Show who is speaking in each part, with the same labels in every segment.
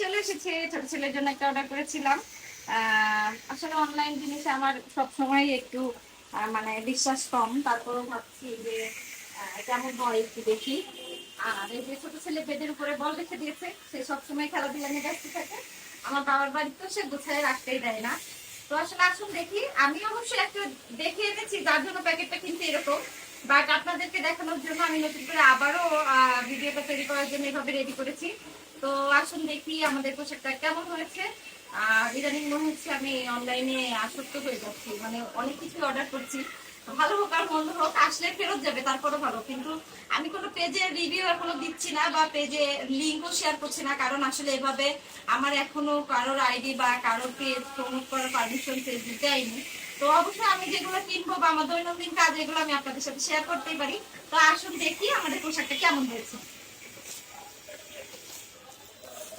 Speaker 1: চলে এসেছে, ছোট ছেলের জন্য একটা অর্ডার করেছিলাম। আসলে অনলাইন জিনিসে আমার সবসময় একটু মানে বিশ্বাস কম। তারপরেও ভাবছি যে কেমন হয় একটু দেখি আর যে ছোট ছেলে বেডের উপরে বল রেখে দিয়েছে, সে সবসময় খেলাধুলা নিয়ে ব্যস্ত থাকে। আমার বাবার বাড়িতেও সে গুছায় রাখতেই দেয় না। তো আসলে আসুন দেখি। আমি অবশ্যই একটু দেখে এনেছি, যার জন্য প্যাকেটটা কিন্তু এরকম। বাট আপনাদেরকে দেখানোর জন্য আমি নতুন করে আবারও ভিডিওটা তৈরি করার জন্য এভাবে রেডি করেছি। তো আসুন দেখি আমাদের পোশাকটা কেমন হয়েছে। আর ইদানিং মনে হচ্ছে আমি অনলাইনে আসক্ত হয়ে যাচ্ছি। মানে অনেক কিছু অর্ডার করছি। ভালো হোক আর মন্দ হোক, আসলে ফেরত যাবে তারপরে ভালো। কিন্তু আমি কোনো পেজে রিভিউ এখনও দিচ্ছি না বা পেজে লিঙ্কও শেয়ার করছি না, কারণ আসলে এভাবে আমার এখনও কারোর আইডি বা কারোর পেজ প্রমোট করার পারমিশন পেজ দেয়নি তো অবশ্যই আমি যেগুলো কিনবো বা আমার দৈনন্দিন কাজ, এগুলো আমি আপনাদের সাথে শেয়ার করতেই পারি। তো আসুন দেখি আমাদের পোশাকটা কেমন হয়েছে।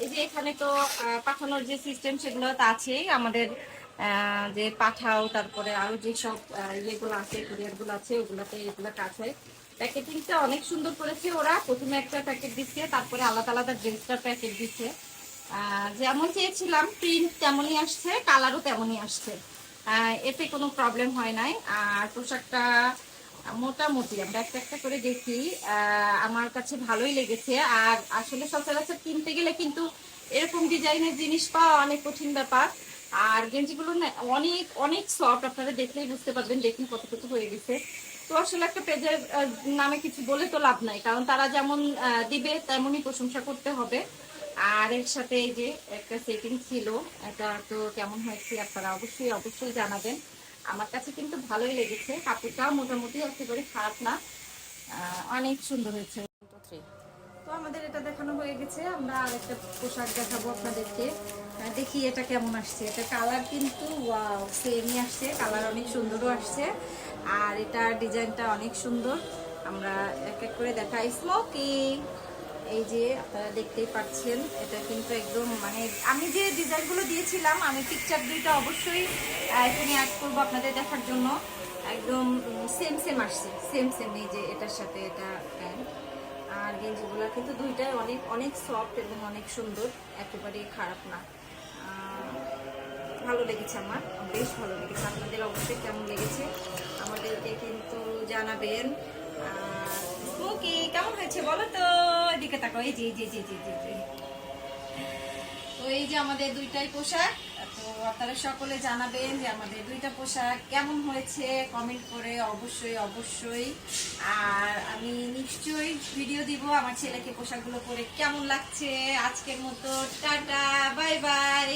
Speaker 1: এই যে এখানে তো পাঠানোর যে সিস্টেম সেগুলো তো আছেই আমাদের যে পাঠাও, তারপরে আরও যেসব ইয়েগুলো আছে কুরিয়ারগুলো আছে, ওগুলোতে এগুলো কাজ হয়। প্যাকেটিংটা অনেক সুন্দর করেছে ওরা। প্রথমে একটা প্যাকেট দিচ্ছে, তারপরে আলাদা আলাদা ড্রেসটার প্যাকেট দিচ্ছে। যেমন চেয়েছিলাম প্রিন্ট তেমনই আসছে কালারও তেমনই আসছে। এতে কোনো প্রবলেম হয় নাই। আর পোশাকটা মোটামুটি, আমরা একটা একটা করে দেখি। আমার কাছে ভালোই লেগেছে। আর আসলে সচরাচর কিনতে গেলে কিন্তু এরকম ডিজাইনের জিনিস পাওয়া অনেক কঠিন ব্যাপার। আর গেঞ্জিগুলো না, অনেক অনেক সফট আপনারা দেখলেই বুঝতে পারবেন দেখুন কতটুকু হয়ে গেছে। তো আসলে একটা পেজের নামে কিছু বলে তো লাভ নাই, কারণ তারা যেমন দিবে তেমনই প্রশংসা করতে হবে। আর এর সাথে এই যে একটা সেটিং ছিল, এটা তো কেমন হয়েছে আপনারা অবশ্যই অবশ্যই জানাবেন। আমার কাছে কিন্তু ভালোই লেগেছে, কাপড়টাও মোটামুটি একেবারে খারাপ না। অনেক সুন্দর হয়েছে। তো আমাদের এটা দেখানো হয়ে গেছে। আমরা আরেকটা পোশাক দেখাবো আপনাদেরকে। দেখি এটা কেমন আসছে। এটা কালার কিন্তু সেমই আসছে। কালার অনেক সুন্দরও আসছে। আর এটা ডিজাইনটা অনেক সুন্দর। আমরা এক এক করে দেখাই। স্মোকি এই যে, আপনারা দেখতেই পাচ্ছেন, এটা কিন্তু একদম মানে আমি যে ডিজাইনগুলো দিয়েছিলাম, আমি পিকচার দুইটা অবশ্যই এখানে অ্যাড করব আপনাদের দেখার জন্য। একদম সেম সেম আসছে। সেম সেম এই যে, এটার সাথে এটা প্যান্ট আর গেঞ্জিগুলো কিন্তু দুইটাই অনেক অনেক সফট এবং অনেক সুন্দর একেবারে খারাপ না। ভালো লেগেছে আমার বেশ ভালো লেগেছে। আপনাদের অবশ্যই কেমন লেগেছে? আমাদেরকে কিন্তু জানাবেন। স্মোকি কেমন হয়েছে বলো তো? এদিকে তাকাও এই যে যে, যে, যে, যে। তো এই যে আমাদের দুইটাই পোশাক। তো আপনারা সকলে জানাবেন যে আমাদের দুইটা পোশাক কেমন হয়েছে কমেন্ট করে অবশ্যই অবশ্যই। আর আমি নিশ্চয়ই ভিডিও দিব আমার ছেলেকে পোশাকগুলো পরে কেমন লাগছে আজকের মতো। Tata bye bye